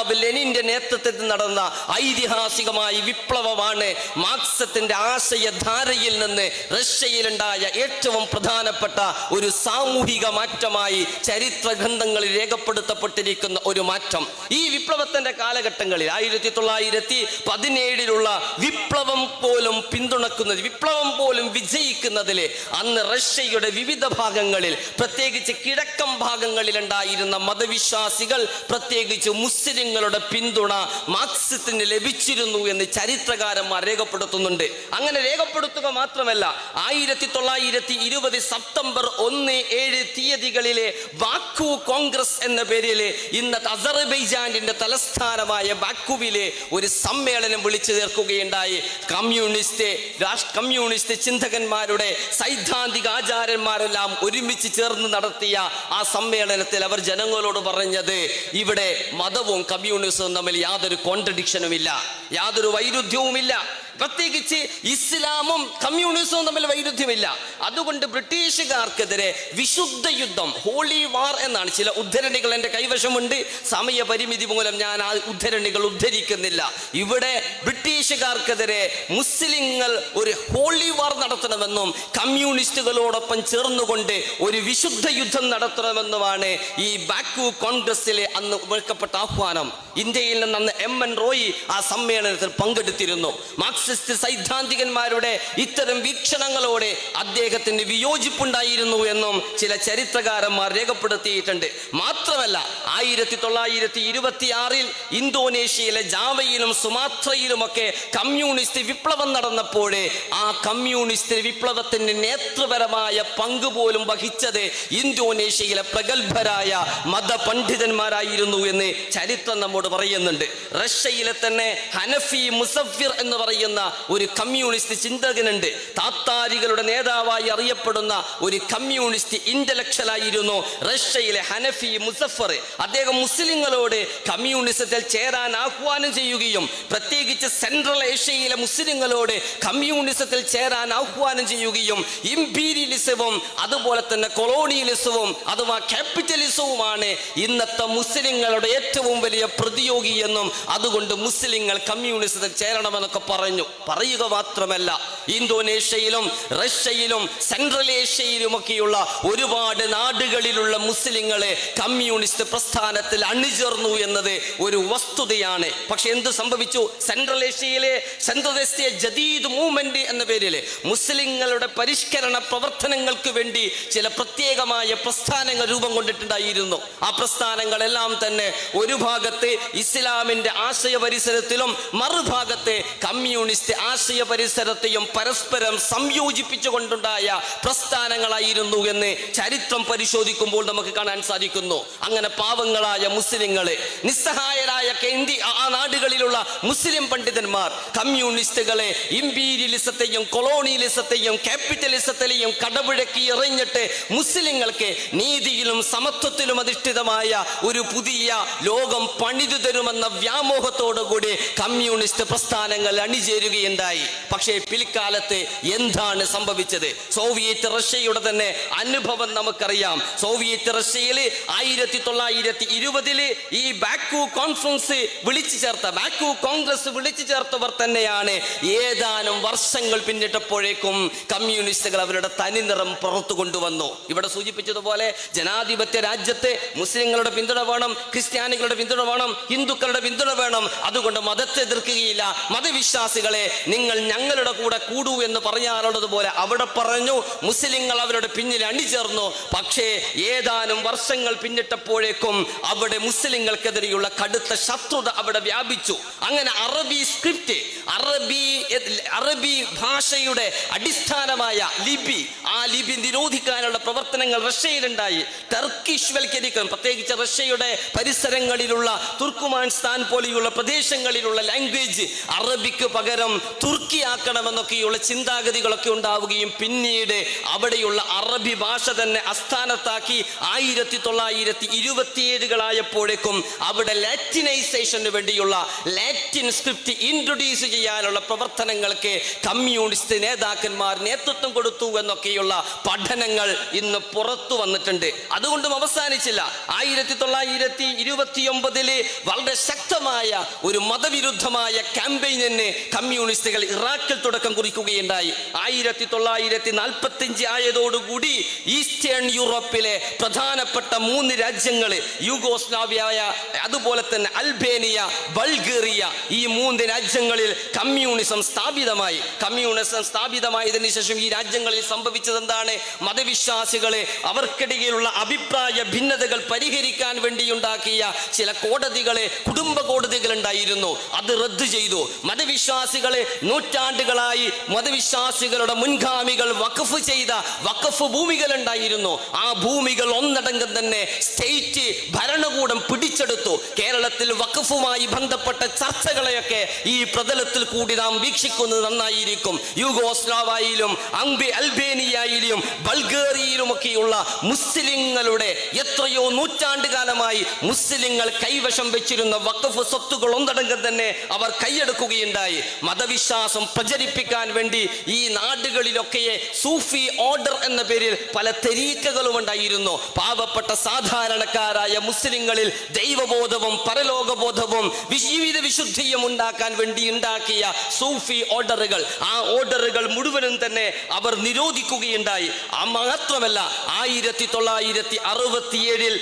സഖാബ് ലെനിന്റെ നേതൃത്വത്തിൽ നടന്ന ഐതിഹാസികമായ വിപ്ലവമാണ് മാർക്സത്തിന്റെ ആശയധാരയിൽ നിന്ന് റഷ്യയിലുണ്ടായ ഏറ്റവും പ്രധാനപ്പെട്ട ഒരു സാമൂഹിക മാറ്റമായി ചരിത്ര ഗ്രന്ഥങ്ങളിൽ രേഖപ്പെടുത്തപ്പെട്ടിരിക്കുന്ന ഒരു മാറ്റം. ഈ വിപ്ലവത്തിന്റെ കാലഘട്ടങ്ങളിൽ ആയിരത്തി തൊള്ളായിരത്തി പതിനേഴിലുള്ള വിപ്ലവം പോലും പിന്തുണക്കുന്നത് വിപ്ലവം പോലും വിജയിക്കുന്നതിൽ അന്ന് റഷ്യയുടെ വിവിധ ഭാഗങ്ങളിൽ പ്രത്യേകിച്ച് കിഴക്കൻ ഭാഗങ്ങളിലുണ്ടായിരുന്ന മതവിശ്വാസികൾ പ്രത്യേകിച്ച് മുസ്ലിങ്ങൾ മുസ്ലിങ്ങളുടെ പിന്തുണ മാർക്സിസത്തിന് ലഭിച്ചിരുന്നു എന്ന് ചരിത്രകാരന്മാർ രേഖപ്പെടുത്തുന്നുണ്ട്. അങ്ങനെ രേഖപ്പെടുത്തുക മാത്രമല്ല ആയിരത്തി തൊള്ളായിരത്തി ഇരുപത് സെപ്റ്റംബർ ഒന്ന് ഏഴ് തീയതികളിലെ ബാക്കു കോൺഗ്രസ് എന്ന പേരിൽ ഇന്നത്തെ അസർബൈജാനിന്റെ തലസ്ഥാനമായ ബാക്കുവിലെ ഒരു സമ്മേളനം വിളിച്ചു ചേർക്കുകയുണ്ടായി. കമ്മ്യൂണിസ്റ്റ് കമ്മ്യൂണിസ്റ്റ് ചിന്തകന്മാരുടെ സൈദ്ധാന്തിക ആചാരന്മാരെല്ലാം ഒരുമിച്ച് ചേർന്ന് നടത്തിയ ആ സമ്മേളനത്തിൽ അവർ ജനങ്ങളോട് പറഞ്ഞത് ഇവിടെ മതവും കമ്മ്യൂണിസവും തമ്മിൽ യാതൊരു കോൺട്രഡിക്ഷനും ഇല്ല. യാതൊരു വൈരുദ്ധ്യവുമില്ല. പ്രത്യേകിച്ച് ഇസ്ലാമും കമ്മ്യൂണിസവും തമ്മിൽ വൈരുദ്ധ്യമില്ല. അതുകൊണ്ട് ബ്രിട്ടീഷുകാർക്കെതിരെ വിശുദ്ധ യുദ്ധം ഹോളി വാർ എന്നാണ് ചില ഉദ്ധരണികൾ എന്റെ കൈവശമുണ്ട്. സമയപരിമിതി മൂലം ഞാൻ ആ ഉദ്ധരണികൾ ഉദ്ധരിക്കുന്നില്ല. ഇവിടെ ബ്രിട്ടീഷുകാർക്കെതിരെ മുസ്ലിങ്ങൾ ഒരു ഹോളി വാർ നടത്തണമെന്നും കമ്മ്യൂണിസ്റ്റുകളോടൊപ്പം ചേർന്നുകൊണ്ട് ഒരു വിശുദ്ധ യുദ്ധം നടത്തണമെന്നുമാണ് ഈ ബാക്കു കോൺഗ്രസിലെ അന്ന് വെക്കപ്പെട്ട ആഹ്വാനം. ഇന്ത്യയിൽ നിന്ന് എം എൻ റോയി ആ സമ്മേളനത്തിൽ പങ്കെടുത്തിരുന്നു. മാർക്സിസ്റ്റ് സൈദ്ധാന്തികന്മാരുടെ ഇത്തരം വീക്ഷണങ്ങളോടെ അദ്ദേഹത്തിന് വിയോജിപ്പുണ്ടായിരുന്നു എന്നും ചില ചരിത്രകാരന്മാർ രേഖപ്പെടുത്തിയിട്ടുണ്ട്. മാത്രമല്ല ആയിരത്തി തൊള്ളായിരത്തി ഇരുപത്തി ആറിൽ ഇന്തോനേഷ്യയിലെ ജാവയിലും സുമാത്രയിലുമൊക്കെ കമ്മ്യൂണിസ്റ്റ് വിപ്ലവം നടന്നപ്പോഴേ ആ കമ്മ്യൂണിസ്റ്റ് വിപ്ലവത്തിന് നേതൃപരമായ പങ്ക് പോലും വഹിച്ചത് ഇന്തോനേഷ്യയിലെ പ്രഗത്ഭരായ മതപണ്ഡിതന്മാരായിരുന്നു എന്ന് ചരിത്രം നമ്മോട് പറയുന്നുണ്ട്. റഷ്യയിലെ തന്നെ ഹനഫി മുസഫിർ എന്ന് പറയുന്ന ഒരു കമ്മ്യൂണിസ്റ്റ് ചിന്തകനുണ്ട്. താത്താരികളുടെ നേതാവായി അറിയപ്പെടുന്ന ഒരു കമ്മ്യൂണിസ്റ്റ് ഇന്റലക്ച്വലായിരുന്നു റഷ്യയിലെ ഹനഫി മുസഫർ. അദ്ദേഹം മുസ്ലിങ്ങളോട് കമ്മ്യൂണിസത്തിൽ ചേരാൻ ആഹ്വാനം ചെയ്യുകയും പ്രത്യേകിച്ച് സെൻട്രൽ ഏഷ്യയിലെ മുസ്ലിങ്ങളോട് കമ്മ്യൂണിസത്തിൽ ചേരാൻ ആഹ്വാനം ചെയ്യുകയും ഇംപീരിയലിസവും അതുപോലെ തന്നെ കൊളോണിയലിസവും അഥവാ ക്യാപിറ്റലിസവുമാണ് ഇന്നത്തെ മുസ്ലിങ്ങളുടെ ഏറ്റവും വലിയ പ്രതിയോഗി എന്നും അതുകൊണ്ട് മുസ്ലിങ്ങൾ കമ്മ്യൂണിസത്തിൽ ചേരണമെന്നൊക്കെ പറഞ്ഞു. പറയുക മാത്രമല്ല ഇന്തോനേഷ്യയിലും റഷ്യയിലും സെൻട്രൽ ഏഷ്യയിലുമൊക്കെയുള്ള ഒരുപാട് നാടുകളിലുള്ള മുസ്ലിങ്ങളെ കമ്മ്യൂണിസ്റ്റ് പ്രസ്ഥാനത്തിൽ അണിചേർന്നു എന്നത് ഒരു വസ്തുതയാണ്. പക്ഷെ എന്ത് സംഭവിച്ചു? സെൻട്രൽ ഏഷ്യയിലെ സെൻട്രൽ ഏഷ്യ ജദീദ് മൂവ്മെന്റ് എന്ന പേരിൽ മുസ്ലിങ്ങളുടെ പരിഷ്കരണ പ്രവർത്തനങ്ങൾക്ക് വേണ്ടി ചില പ്രത്യേകമായ പ്രസ്ഥാനങ്ങൾ രൂപം കൊണ്ടിട്ടുണ്ടായിരുന്നു. ആ പ്രസ്ഥാനങ്ങളെല്ലാം തന്നെ ഒരു ഭാഗത്ത് ഇസ്ലാമിന്റെ ആശയ പരിസരത്തിലും മറുഭാഗത്ത് കമ്മ്യൂണിസ്റ്റ് ആശയ പരിസരത്തെയും പരസ്പരം സംയോജിപ്പിച്ചുകൊണ്ടുണ്ടായ പ്രസ്ഥാനങ്ങളായിരുന്നു എന്ന് ചരിത്രം പരിശോധിക്കുമ്പോൾ നമുക്ക് കാണാൻ സാധിക്കുന്നു. അങ്ങനെ പാവങ്ങളായ മുസ്ലിങ്ങളെ നിസ്സഹായരായ കേന്ദ്ര ആ നാടുകളിലുള്ള മുസ്ലിം പണ്ഡിതന്മാർ കമ്മ്യൂണിസ്റ്റുകളെ ഇമ്പീരിയലിസത്തെയും കൊളോണിയലിസത്തെയും ക്യാപിറ്റലിസത്തിലെയും കടപുഴക്കി എറിഞ്ഞിട്ട് മുസ്ലിങ്ങൾക്ക് നീതിയിലും സമത്വത്തിലും അധിഷ്ഠിതമായ ഒരു പുതിയ ലോകം പണിതു തരുമെന്ന വ്യാമോഹത്തോടു കൂടി കമ്മ്യൂണിസ്റ്റ് പ്രസ്ഥാനങ്ങൾ അണിചേരുകയുണ്ടായി. പക്ഷേ പിൽക്കാലത്ത് എന്താണ് സംഭവിച്ചത്? സോവിയറ്റ് റഷ്യയുടെ തന്നെ അനുഭവം നമുക്കറിയാം. സോവിയറ്റ് റഷ്യയിൽ ആയിരത്തി തൊള്ളായിരത്തി ഇരുപതിൽ ഈ ബാക്കു കോൺഫറൻസ് വിളിച്ചു ചേർത്ത ബാക്കു കോൺഗ്രസ് വിളിച്ചു ചേർത്തവർ തന്നെയാണ്. ഏതാനും വർഷങ്ങൾ പിന്നിട്ടപ്പോഴേക്കും കമ്മ്യൂണിസ്റ്റുകൾ അവരുടെ തനിനിറം പുറത്തു കൊണ്ടുവന്നു. ഇവിടെ സൂചിപ്പിച്ചതുപോലെ ജനാധിപത്യ രാജ്യത്ത് മുസ്ലിങ്ങളുടെ പിന്തുണ വേണം ക്രിസ്ത്യാനികളുടെ പിന്തുണ വേണം ഹിന്ദുക്കളുടെ പിന്തുണ വേണം. അതുകൊണ്ട് മതത്തെ എതിർക്കുകയില്ല. മതവിശ്വാസികളെ നിങ്ങൾ ഞങ്ങളുടെ കൂടെ കൂടൂ എന്ന് പറയാനുള്ളതുപോലെ അവിടെ പറഞ്ഞു മുസ്ലിങ്ങൾ അവരുടെ പിന്നിൽ അണിചേർന്നു. പക്ഷേ ഏതാനും വർഷങ്ങൾ പിന്നിട്ടപ്പോഴേക്കും അവിടെ മുസ്ലിങ്ങൾക്കെതിരെയുള്ള കടുത്ത ശത്രുത അവിടെ വ്യാപിച്ചു. അങ്ങനെ അറബി സ്ക്രിപ്റ്റ് അറബി അറബി ഭാഷയുടെ അടിസ്ഥാനമായ ലിപി ആ ലിപി നിരോധിക്കാനുള്ള പ്രവർത്തനങ്ങൾ റഷ്യയിലുണ്ടായി. ടർക്കിഷ് വൽക്കരിക്കണം പ്രത്യേകിച്ച് റഷ്യയുടെ പരിസരങ്ങളിലുള്ള തുർക്കുമാൻസ്ഥാൻ പോലെയുള്ള പ്രദേശങ്ങളിലുള്ള ലാംഗ്വേജ് അറബിക്ക് പകരം തുർക്കിയാക്കണമെന്നൊക്കെയുള്ള ചിന്താഗതികളൊക്കെ ഉണ്ടാവുകയും പിന്നീട് അവിടെയുള്ള അറബി ഭാഷ തന്നെ അസ്ഥാനത്താക്കി ആയിരത്തി തൊള്ളായിരത്തി ഇരുപത്തിയേഴുകളായപ്പോഴേക്കും അവിടെ ലാറ്റിനൈസേഷന് വേണ്ടിയുള്ള ലാറ്റിൻ സ്ക്രിപ്റ്റ് ഇൻട്രൊഡ്യൂസ് ചെയ്യാനുള്ള പ്രവർത്തനങ്ങൾക്ക് കമ്മ്യൂണിസ്റ്റ് നേതാക്കന്മാർ നേതൃത്വം കൊടുത്തു എന്നൊക്കെയുള്ള പഠനങ്ങൾ ഇന്ന് പുറത്തു വന്നിട്ടുണ്ട്. അതുകൊണ്ടും അവസാനിച്ചില്ല. ആയിരത്തി തൊള്ളായിരത്തി ഇരുപത്തിയൊമ്പതിൽ വളരെ ശക്തമായ ഒരു മതവിരുദ്ധമായ ക്യാമ്പയിനിന് കമ്മ്യൂണിസ്റ്റുകൾ ഇറാഖിൽ തുടക്കം കുറിച്ചു പ്രസവിക്കുകയുണ്ടായി ആയിരത്തി തൊള്ളായിരത്തി നാൽപ്പത്തിയഞ്ച് ആയതോടുകൂടി ഈസ്റ്റേൺ യൂറോപ്പിലെ പ്രധാനപ്പെട്ട മൂന്ന് രാജ്യങ്ങൾ യുഗോസ്ലാവിയായ അതുപോലെ തന്നെ അൽബേനിയ ബൾഗേറിയ ഈ മൂന്ന് രാജ്യങ്ങളിൽ കമ്മ്യൂണിസം സ്ഥാപിതമായി. കമ്മ്യൂണിസം സ്ഥാപിതമായതിനു ശേഷം ഈ രാജ്യങ്ങളിൽ സംഭവിച്ചത് എന്താണ് മതവിശ്വാസികളെ അവർക്കിടയിലുള്ള അഭിപ്രായ ഭിന്നതകൾ പരിഹരിക്കാൻ വേണ്ടിയുണ്ടാക്കിയ ചില കോടതികളെ കുടുംബ കോടതികൾ ഉണ്ടായിരുന്നു അത് റദ്ദു ചെയ്തു. മതവിശ്വാസികളെ നൂറ്റാണ്ടുകളായി മതവിശ്വാസികളുടെ മുൻഗാമികൾ വഖഫ് ചെയ്ത വഖഫ് ഭൂമികൾ ഉണ്ടായിരുന്നു ആ ഭൂമികൾ ഒന്നടങ്കം തന്നെ സ്റ്റേറ്റ് ഭരണകൂടം പിടിച്ചെടുത്തു. കേരളത്തിൽ വഖഫുമായി ബന്ധപ്പെട്ട ചർച്ചകളെയൊക്കെ ഈ പ്രതലത്തിൽ കൂടി നാം വീക്ഷിക്കുന്നത് നന്നായിരിക്കും. യുഗോസ്ലാവായിലും അംബി അൽബേനിയയിലും ബൾഗേറിയയിലുമൊക്കെയുള്ള മുസ്ലിങ്ങളുടെ എത്രയോ നൂറ്റാണ്ട് കാലമായി മുസ്ലിങ്ങൾ കൈവശം വെച്ചിരുന്ന വഖഫ് സ്വത്തുകൾ ഒന്നടങ്കം തന്നെ അവർ കൈയെടുക്കുകയുണ്ടായി. മതവിശ്വാസം പ്രചരിപ്പിക്കാൻ വേണ്ടി ഈ നാടുകളിലൊക്കെ സൂഫി ഓർഡർ എന്ന പേരിൽ പല തെരീക്കകളും ഉണ്ടായിരുന്നു. പാവപ്പെട്ട സാധാരണക്കാരായ മുസ്ലിങ്ങളിൽ ദൈവബോധവും പരലോകബോധവും ജീവിത വിശുദ്ധിയും ഉണ്ടാക്കാൻ വേണ്ടി ഉണ്ടാക്കിയ സൂഫി ഓർഡറുകൾ. ആ ഓർഡറുകൾ മുഴുവനും തന്നെ അവർ നിരോധിക്കുകയുണ്ടായി. ആ മാത്രമല്ല ആയിരത്തി തൊള്ളായിരത്തി അറുപത്തിയേഴിൽ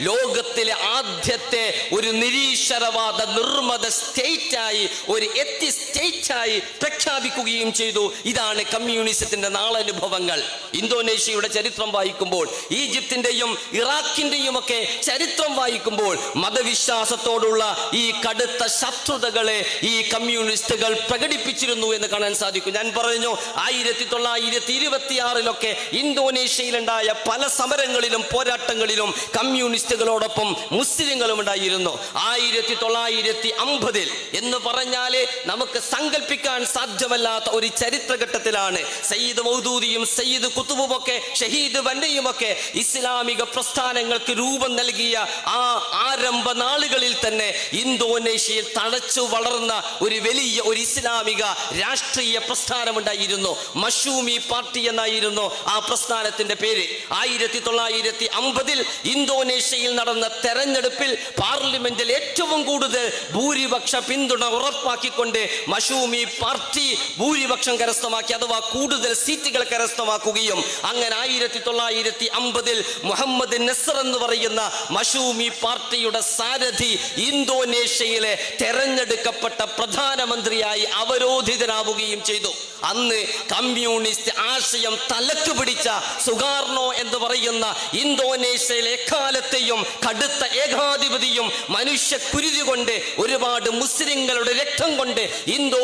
ലോകത്തിലെ ആദ്യത്തെ ഒരു നിരീശ്വരവാദ നിർമ്മത സ്റ്റേറ്റായി ഒരു എത്തി സ്റ്റേറ്റായി പ്രഖ്യാപിക്കുകയും ചെയ്തു. ഇതാണ് കമ്മ്യൂണിസത്തിന്റെ നാളനുഭവങ്ങൾ. ഇന്തോനേഷ്യയുടെ ചരിത്രം വായിക്കുമ്പോൾ ഈജിപ്തിന്റെയും ഇറാഖിന്റെയും ഒക്കെ ചരിത്രം വായിക്കുമ്പോൾ മതവിശ്വാസത്തോടുള്ള ഈ കടുത്ത ശത്രുതകളെ ഈ കമ്മ്യൂണിസ്റ്റുകൾ പ്രകടിപ്പിച്ചിരുന്നു എന്ന് കാണാൻ സാധിക്കും. ഞാൻ പറഞ്ഞു ആയിരത്തി തൊള്ളായിരത്തി ഇരുപത്തിയാറിലൊക്കെ ഇന്തോനേഷ്യയിലുണ്ടായ പല സമരങ്ങളിലും പോരാട്ടങ്ങളിലും കമ്മ്യൂണിസ്റ്റുകളോടൊപ്പം മുസ്ലിങ്ങളും ഉണ്ടായിരുന്നു. ആയിരത്തി തൊള്ളായിരത്തി അമ്പതിൽ എന്ന് പറഞ്ഞാൽ നമുക്ക് സങ്കല്പിക്കാൻ സാധ്യമല്ലാത്ത ഒരു ചരിത്രഘട്ടത്തിലാണ് സയ്യിദ് മൗദൂദിയും സയ്യിദ് കുത്തുബും ഒക്കെ ഷഹീദ് വന്നയും ഒക്കെ ഇസ്ലാമിക പ്രസ്ഥാനങ്ങൾക്ക് രൂപം നൽകിയ ആ ആരംഭ നാളുകളിൽ തന്നെ ഇന്തോനേഷ്യയിൽ തഴച്ചു വളർന്ന ഒരു വലിയ ഒരു ഇസ്ലാമിക രാഷ്ട്രീയ പ്രസ്ഥാനമുണ്ടായിരുന്നു. മഷൂമി പാർട്ടി എന്നായിരുന്നു ആ പ്രസ്ഥാനത്തിന്റെ പേര്. ആയിരത്തി തൊള്ളായിരത്തി അമ്പതിൽ ഇന്തോനേഷ്യയിൽ നടന്ന തെരഞ്ഞെടുപ്പിൽ പാർലമെന്റിൽ ഏറ്റവും കൂടുതൽ ഭൂരിപക്ഷ പിന്തുണ ഉറപ്പാക്കിക്കൊണ്ട് മഷൂമി പാർട്ടി ഭൂരിപക്ഷം കരസ്ഥമാക്കി അഥവാ കൂടുതൽ സീറ്റുകൾ കരസ്ഥമാക്കുകയും അങ്ങനെ ആയിരത്തി തൊള്ളായിരത്തി അമ്പതിൽ മുഹമ്മദ് നസർ എന്ന് പറയുന്ന മഷൂമി പാർട്ടിയുടെ സാരഥി ഇന്തോനേഷ്യയിലെ തെരഞ്ഞെടുക്കപ്പെട്ട പ്രധാനമന്ത്രിയായി അവരോധിതനാവുകയും ചെയ്തു. അന്ന് കമ്മ്യൂണിസ്റ്റ് ആശയം തലക്ക് പിടിച്ച സുഗാർണോ എന്ന് പറയുന്ന ഇന്തോനേഷ്യയിലെ എക്കാലത്തെയും കടുത്ത ഏകാധിപതിയും മനുഷ്യ കുരുതി കൊണ്ട് ഒരുപാട് മുസ്ലിങ്ങളുടെ രക്തം കൊണ്ട് ഇന്തോ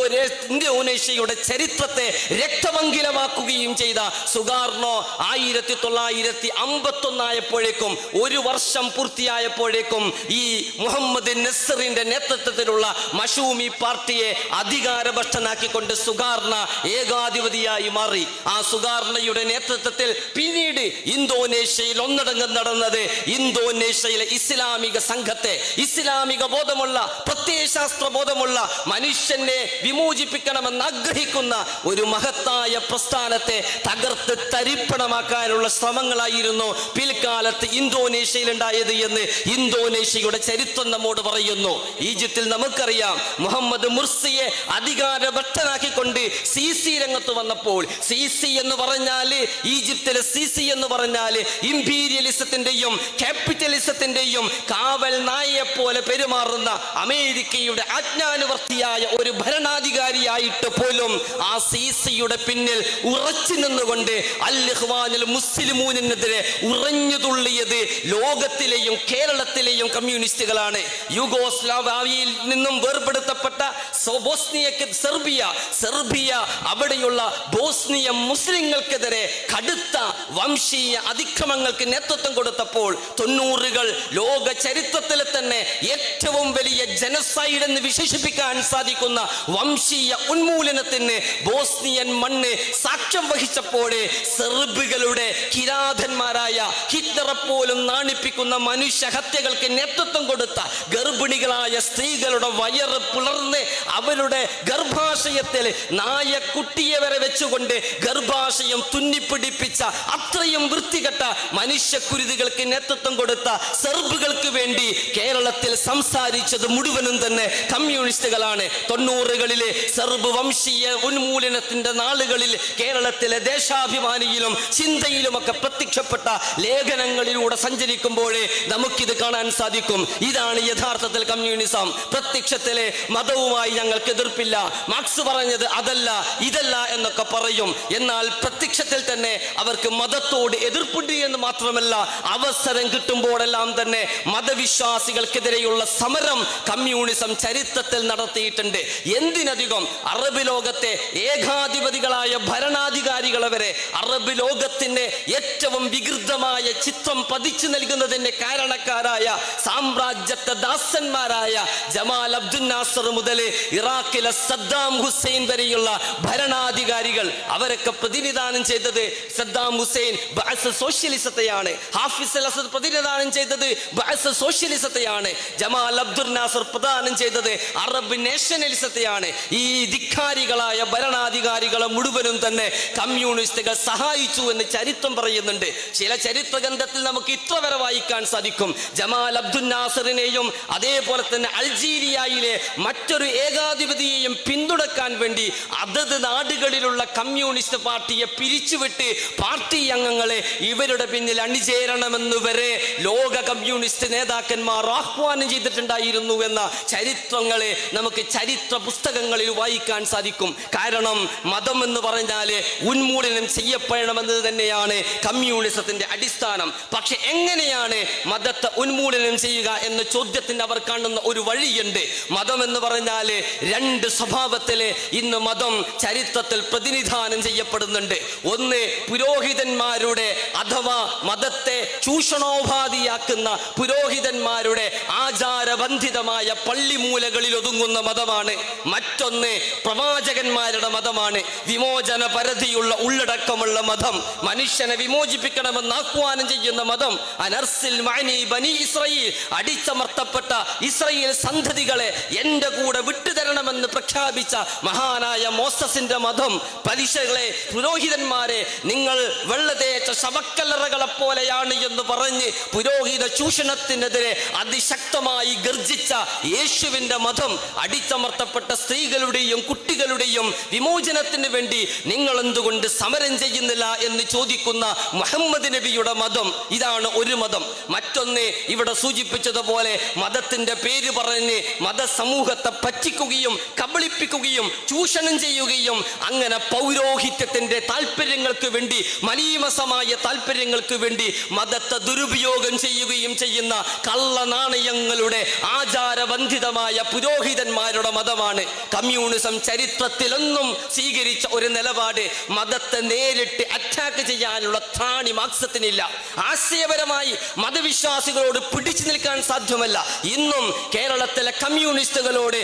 ഇന്തോനേഷ്യയുടെ ചരിത്രത്തെ രക്തമംഗിലമാക്കുകയും ചെയ്ത സുഗാർണോ ആയിരത്തി തൊള്ളായിരത്തി അമ്പത്തൊന്നായപ്പോഴേക്കും ഒരു വർഷം പൂർത്തിയായപ്പോഴേക്കും ഈ മുഹമ്മദ് നസറിന്റെ നേതൃത്വത്തിലുള്ള മഷൂമി പാർട്ടിയെ അധികാരഭ്രഷ്ടനാക്കിക്കൊണ്ട് സുഗാർണ ഏകാധിപതിയായി മാറി ആ സുഗാർണയുടെ നേതൃത്വത്തിൽ പിന്നീട് ഇന്തോനേഷ്യയിൽ ഒന്നടങ്കം നടന്നത് ഇന്തോനേഷ്യയിലെ ഇസ്ലാമിക സംഘത്തെ ഇസ്ലാമിക ബോധമുള്ള പ്രത്യയശാസ്ത്ര ബോധമുള്ള മനുഷ്യനെ വിമോചിപ്പിക്കണമെന്ന് ആഗ്രഹിക്കുന്ന ഒരു മഹത്തായ പ്രസ്ഥാനത്തെ തകർത്ത് തരിപ്പണമാക്കാനുള്ള ശ്രമങ്ങളായിരുന്നു പിൽക്കാലത്ത് ഇന്തോനേഷ്യയിൽ ഉണ്ടായത് എന്ന് ഇന്തോനേഷ്യയുടെ ചരിത്രം നമ്മോട് പറയുന്നു. ഈജിപ്തിൽ നമുക്കറിയാം മുഹമ്മദ് മുർസിയെ അധികാരഭക്തനാക്കിക്കൊണ്ട് സി സി രംഗത്ത് വന്നപ്പോൾ സി സി എന്ന് പറഞ്ഞാൽ ഈജിപ്തിലെ സി സി എന്ന് പറഞ്ഞാൽ ഇംപീരിയലിസത്തിന്റെയും ക്യാപിറ്റലിസത്തിന്റെയും കാവൽ നായയെ പോലെ പെരുമാറുന്ന അമേരിക്കയുടെ ആജ്ഞാനുവർത്തിയായ ഒരു ഭരണാധികാരിയായിട്ട് പോലും ആ സി സിയുടെ പിന്നിൽ ഉറച്ചു നിന്നുകൊണ്ട് അൽഹ്വാനിൽ മുസ്ലിമൂനെതിരെ ഉറഞ്ഞു തുള്ളിയത് ലോകത്തിലെയും കേരളത്തിലെയും കമ്മ്യൂണിസ്റ്റുകളാണ്. യുഗോസ്ലാവിയിൽ നിന്നും വേർപെടുത്തപ്പെട്ട ബോസ്നിയക്ക് സെർബിയ സെർബിയ അവിടെയുള്ള ബോസ്നിയ മുസ്ലിങ്ങൾക്കെതിരെ കടുത്ത വംശീയ അതിക്രമങ്ങൾക്ക് നേതൃത്വം കൊടുത്തപ്പോൾ തൊണ്ണൂറുകൾ ലോക ചരിത്രത്തിലെ തന്നെ ഏറ്റവും വലിയ ജനസൈഡ് എന്ന് വിശേഷിപ്പിക്കാൻ സാധിക്കുന്ന വംശീയ ഉന്മൂലനത്തിന് ബോസ്നിയൻ മണ്ണ് സാക്ഷ്യം വഹിച്ചപ്പോൾ സെർബുകളുടെ കിരാതന്മാരായ ഹിറ്റ്ലറെ പോലും നാണിപ്പിക്കുന്ന മനുഷ്യഹത്യകൾക്ക് നേതൃത്വം കൊടുത്ത ഗർഭിണികളായ സ്ത്രീകളുടെ വയറ് പിളർന്ന് അവരുടെ ഗർഭാശയത്തിൽ നായക്കുട്ടിയെ വരെ വെച്ചുകൊണ്ട് ഗർഭാശയം തുന്നിപ്പിടിപ്പിച്ച അത്രയും വൃത്തികെട്ട മനുഷ്യക്കുരുതികൾക്ക് നേതൃത്വം കൊടുത്ത സെർബുകൾക്ക് വേണ്ടി കേരളത്തിൽ സംസാരിച്ചത് മുഴുവനും തന്നെ കമ്മ്യൂണിസ്റ്റുകളാണ്. തൊണ്ണൂറുകളിലെ സെർബ് വംശീയ ഉന്മൂലനത്തിന്റെ നാളുകളിൽ കേരളത്തിലെ ദേശാഭിമാനിയിലും ചിന്തയിലുമൊക്കെ പ്രത്യക്ഷപ്പെട്ട ലേഖനങ്ങളിലൂടെ സഞ്ചരിക്കുമ്പോഴേ നമുക്കിത് കാണാൻ സാധിക്കും. ഇതാണ് യഥാർത്ഥത്തിൽ കമ്മ്യൂണിസം. പ്രത്യക്ഷത്തിലെ മതവുമായി ഞങ്ങൾക്ക് എതിർപ്പില്ല. മാർക്സ് പറഞ്ഞത് അതല്ല ഇതല്ല എന്നൊക്കെ പറയും. എന്നാൽ പ്രത്യക്ഷത്തിൽ തന്നെ അവർക്ക് മതത്തോട് എതിർപ്പുണ്ട് എന്ന് മാത്രമല്ല അവസരം കിട്ടുമ്പോഴെല്ലാം തന്നെ മതവിശ്വാസികൾക്കെതിരെയുള്ള സമരം കമ്മ്യൂണിസം ചരിത്രത്തിൽ നടത്തിയിട്ടുണ്ട്. എന്തിനധികം? അറബ് ലോകത്തെ ഏകാധിപതികളായ ഭരണാധികാരികളെ വരെ അറബ് ലോകത്തിന്റെ ഏറ്റവും വികൃതമായ ചിത്രം പതിച്ചു നൽകുന്നതിന്റെ കാരണക്കാരായ സാമ്രാജ്യത്തെ ദാസന്മാരായ ജമാൽ അബ്ദുൽ നാസർ മുതൽ ഇറാഖിലെ സദ്ദാം ഹുസൈൻ വരെയുള്ള ഭരണാധികാരികൾ അവരൊക്കെ പ്രതിനിധാനം ചെയ്തത് സദ്ദാം ഹുസൈൻ ബഅസ് സോഷ്യലിസത്തെയാണ്. ഹാഫിസ് അൽ അസദ് പ്രതിനിധാനം ചെയ്തത് ബഅസ് സോഷ്യലിസത്തെയാണ്. ജമാൽ അബ്ദുൽ നാസർ പ്രദാനം ചെയ്തത് അറബ് നാഷണലിസത്തെയാണ്. ഈ ധിക്കാരികളായ ഭരണാധികാരികളെ മുഴുവനും തന്നെ കമ്മ്യൂണിസ്റ്റുകൾ സഹായിച്ചു എന്ന് ചരിത്രം പറയുന്നുണ്ട്. ചില ചരിത്ര ഗ്രന്ഥത്തിൽ നമുക്ക് ഇത്ര വരെ വായിക്കാൻ സാധിക്കും. ജമാൽ അബ്ദുൽ നാസറിനെയും അതേപോലെ തന്നെ അൾജീരിയയിലെ മറ്റൊരു ഏകാധിപതിയെയും പിന്തുണക്കാൻ വേണ്ടി അതത് നാടുകളിലുള്ള കമ്മ്യൂണിസ്റ്റ് പാർട്ടിയെ പിരിച്ചുവിട്ട് പാർട്ടി അംഗങ്ങളെ ഇവരുടെ പിന്നിൽ അണിചേരണമെന്ന് വരെ ലോക കമ്മ്യൂണിസ്റ്റ് നേതാക്കന്മാർ ആഹ്വാനം ചെയ്തിട്ടുണ്ടായിരുന്നു എന്ന ചരിത്രങ്ങളെ നമുക്ക് ചരിത്ര പുസ്തകങ്ങളിൽ വായിക്കാൻ സാധിക്കും. കാരണം മതം എന്ന് പറഞ്ഞാൽ ഉന്മൂലനം ചെയ്യപ്പെടണമെന്നത് തന്നെയാണ് കമ്മ്യൂണിസത്തിന്റെ അടിസ്ഥാനം. പക്ഷെ എങ്ങനെയാണ് മതത്തെ ഉന്മൂലനം ചെയ്യുക എന്ന ചോദ്യത്തിന് അവർ കാണുന്ന ഒരു വഴിയുണ്ട്. മതം എന്ന് പറഞ്ഞാൽ രണ്ട് സ്വഭാവത്തിലെ ഇന്ന് മതം ചരിത്രത്തിൽ പ്രതിനിധാനം ചെയ്യപ്പെടുന്നുണ്ട്. ഒന്ന് പുരോഹിതന്മാരുടെ അഥവാ മതത്തെ ചൂഷണോപാധിയാക്കുന്ന പുരോഹിതന്മാരുടെ ആചാരബന്ധിതമായ പള്ളിമൂലകളിൽ ഒതുങ്ങുന്ന മതമാണ്. മറ്റൊന്ന് പ്രവാചകന്മാരുടെ മതമാണ്. വിമോചന പരിധിയുള്ള ഉള്ളടക്കമുള്ള മതം. മനുഷ്യനെ വിമോചിപ്പിക്കണമെന്ന് ആഹ്വാനം ചെയ്യുന്ന മതം. അനർസിൽ ബനി ഇസ്രയേൽ അടിച്ചമർത്തപ്പെട്ട ഇസ്രയേൽ സന്ധതികളെ എന്റെ കൂടെ വിട്ടുതരണമെന്ന് പ്രഖ്യാപിച്ച മഹാനായ മോസസിന്റെ മതം പലിശകളെ പുരോഹിതന്മാരെ നിങ്ങൾ വെള്ളതേച്ച ശവക്കല്ലറകളെ പോലെയാണ് എന്ന് പറഞ്ഞ് പുരോഹിത ചൂഷണത്തിനെതിരെ അതിശക്തമായി ഗർജിച്ച യേശുവിന്റെ മതം അടിച്ചമർത്തപ്പെട്ട സ്ത്രീകളുടെയും കുട്ടികളുടെയും വിമോചനത്തിന് വേണ്ടി നിങ്ങൾ എന്തുകൊണ്ട് സമരം ചെയ്യുന്നില്ല എന്ന് ചോദിക്കുന്ന മുഹമ്മദ് നബിയുടെ മതം ഇതാണ് ഒരു മതം. മറ്റൊന്ന് ഇവിടെ സൂചിപ്പിച്ചതുപോലെ മതത്തിന്റെ പേര് പറഞ്ഞ് മതസമൂഹത്തെ പറ്റിക്കുകയും കബളിപ്പിക്കുകയും ചൂഷണം ചെയ്യുകയും അങ്ങനെ പൗരോഹിത്യത്തിന്റെ താല്പര്യങ്ങൾക്ക് വേണ്ടി മലീമസമായ താല്പര്യങ്ങൾക്ക് വേണ്ടി മതത്തെ ദുരുപയോഗം ചെയ്യുകയും ചെയ്യുന്ന കള്ളനാണയങ്ങളുടെ ആചാരബന്ധിതമായ പുരോഹിതന്മാരുടെ മതമാണ്. കമ്മ്യൂണിസം ചരിത്രത്തിലൊന്നും സ്വീകരിച്ച ഒരു നിലപാട് മതത്തെ നേരിട്ട് അറ്റാക്ക് ചെയ്യാനുള്ള ത്രാണി മാർക്സത്തിനില്ല. ആശയപരമായി മതവിശ്വാസികളോട് പിടിച്ചു നിൽക്കാൻ സാധ്യമല്ല. ഇന്നും കേരളത്തിലെ കമ്മ്യൂണിസ്റ്റുകളോട്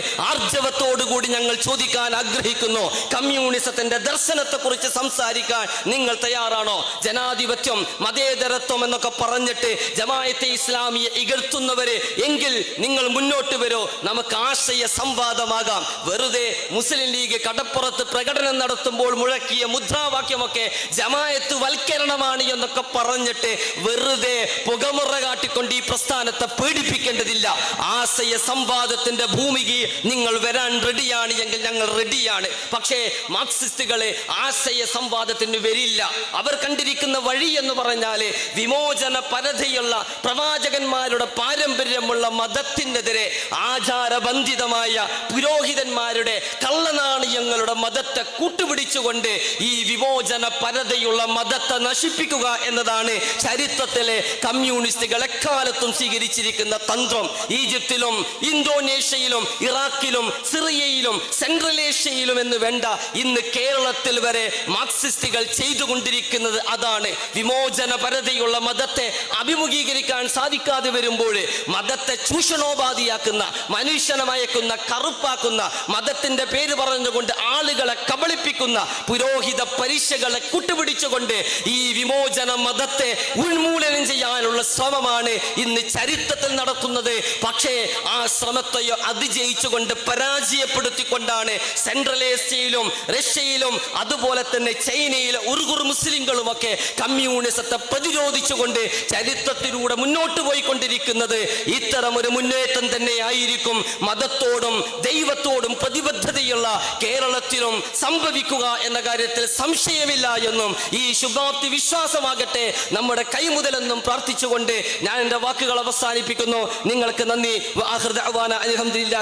ആർജവത്തോടുകൂടി ഞങ്ങൾ ചോദിക്കാൻ ആഗ്രഹിക്കുന്നു. കമ്മ്യൂണിസത്തിന്റെ ദർശനത്തെ കുറിച്ച് സംസാരിക്കാൻ നിങ്ങൾ തയ്യാറാണോ? ജനാധിപത്യം മതേതരത്വം എന്നൊക്കെ പറഞ്ഞിട്ട് ജമായത്തെ ഇസ്ലാമിയെ ഇകഴ്ത്തുന്നവര് എങ്കിൽ നിങ്ങൾ മുന്നോട്ട് വരൂ. നമുക്ക് ആശയ സംവാദമാകാം. വെറുതെ മുസ്ലിം ലീഗ് കടപ്പുറത്ത് പ്രകടനം നടത്തുമ്പോൾ മുഴക്കിയ മുദ്രാവാക്യമൊക്കെ ജമായത്ത് വൽക്കരണമാണ് എന്നൊക്കെ പറഞ്ഞിട്ട് വെറുതെ പുകമുറ കാട്ടിക്കൊണ്ട് ഈ പ്രസ്ഥാനത്തെ പേടിപ്പിക്കേണ്ടതില്ല. ആശയ സംവാദത്തിന്റെ ഭൂമിക്ക് നിങ്ങൾ വരാൻ റെഡിയാണ് എങ്കിൽ ഞങ്ങൾ റെഡിയാണ് പക്ഷേ മാർക്സിസ്റ്റുകളെ ആശയ സംവാദത്തിന് വരില്ല. അവർ കണ്ടിരിക്കുന്ന വഴി എന്ന് പറഞ്ഞാൽ വിമോചന പരതയുള്ള പ്രവാചകന്മാരുടെ പാരമ്പര്യമുള്ള മതത്തിനെതിരെ ആചാരബന്ധിതമായ പുരോഹിതന്മാരുടെ കള്ളനാണയങ്ങളുടെ മതത്തെ കൂട്ടുപിടിച്ചുകൊണ്ട് ഈ വിമോചന പരതയുള്ള മതത്തെ നശിപ്പിക്കുക എന്നതാണ് ചരിത്രത്തിലെ കമ്മ്യൂണിസ്റ്റുകൾ എക്കാലത്തും സ്വീകരിച്ചിരിക്കുന്ന തന്ത്രം. ഈജിപ്തിലും ഇന്തോനേഷ്യയിലും ഇറാഖിലും സിറിയയിലും സെൻട്രൽ ഏഷ്യയിലും എന്ന് വേണ്ട ഇന്ന് കേരളത്തിൽ വരെ മാർക്സിസ്റ്റുകൾ ചെയ്തുകൊണ്ടിരിക്കുന്നത് അതാണ്. വിമോചന പരതയുള്ള മതത്തെ അഭിമുഖീകരിക്കാൻ സാധിക്കാതെ വരുമ്പോൾ മതത്തെ ചൂഷണോപാധിയാക്കുന്ന മനുഷ്യനമയക്കുന്ന കറുപ്പാക്കുന്ന മതത്തിന്റെ പേര് പറഞ്ഞുകൊണ്ട് ആളുകളെ കബളിപ്പിക്കുന്ന പുരോഹിത പരീക്ഷകളെ കൂട്ടുപിടിച്ചുകൊണ്ട് ഈ വിമോചന മതത്തെ ഉന്മൂലനം ചെയ്യാനുള്ള ശ്രമമാണ് ഇന്ന് ചരിത്രത്തിൽ നടത്തുന്നത് പക്ഷേ ആ ശ്രമത്തെയോ അതിജയിച്ചുകൊണ്ട് പരാജയപ്പെടുത്തി മുൻനിർത്തിക്കൊണ്ടാണ് സെൻട്രൽ ഏഷ്യയിലും റഷ്യയിലും അതുപോലെ തന്നെ ചൈനയിലെ ഉറുഗുർ മുസ്ലിങ്ങളും ഒക്കെ കമ്മ്യൂണിസത്തെ പ്രതിരോധിച്ചുകൊണ്ട് ചരിത്രത്തിലൂടെ മുന്നോട്ട് പോയിക്കൊണ്ടിരിക്കുന്നത് ഇത്തരം ഒരു മുന്നേറ്റം തന്നെയായിരിക്കും മതത്തോടും ദൈവത്തോടും പ്രതിബദ്ധതയുള്ള കേരളത്തിലും സംഭവിക്കുക എന്ന കാര്യത്തിൽ സംശയമില്ല എന്നും ഈ ശുഭാപ്തി വിശ്വാസമാകട്ടെ നമ്മുടെ കൈമുതലെന്നും പ്രാർത്ഥിച്ചുകൊണ്ട് ഞാൻ എന്റെ വാക്കുകൾ അവസാനിപ്പിക്കുന്നു. നിങ്ങൾക്ക് നന്ദി. അലഹദില്ലാ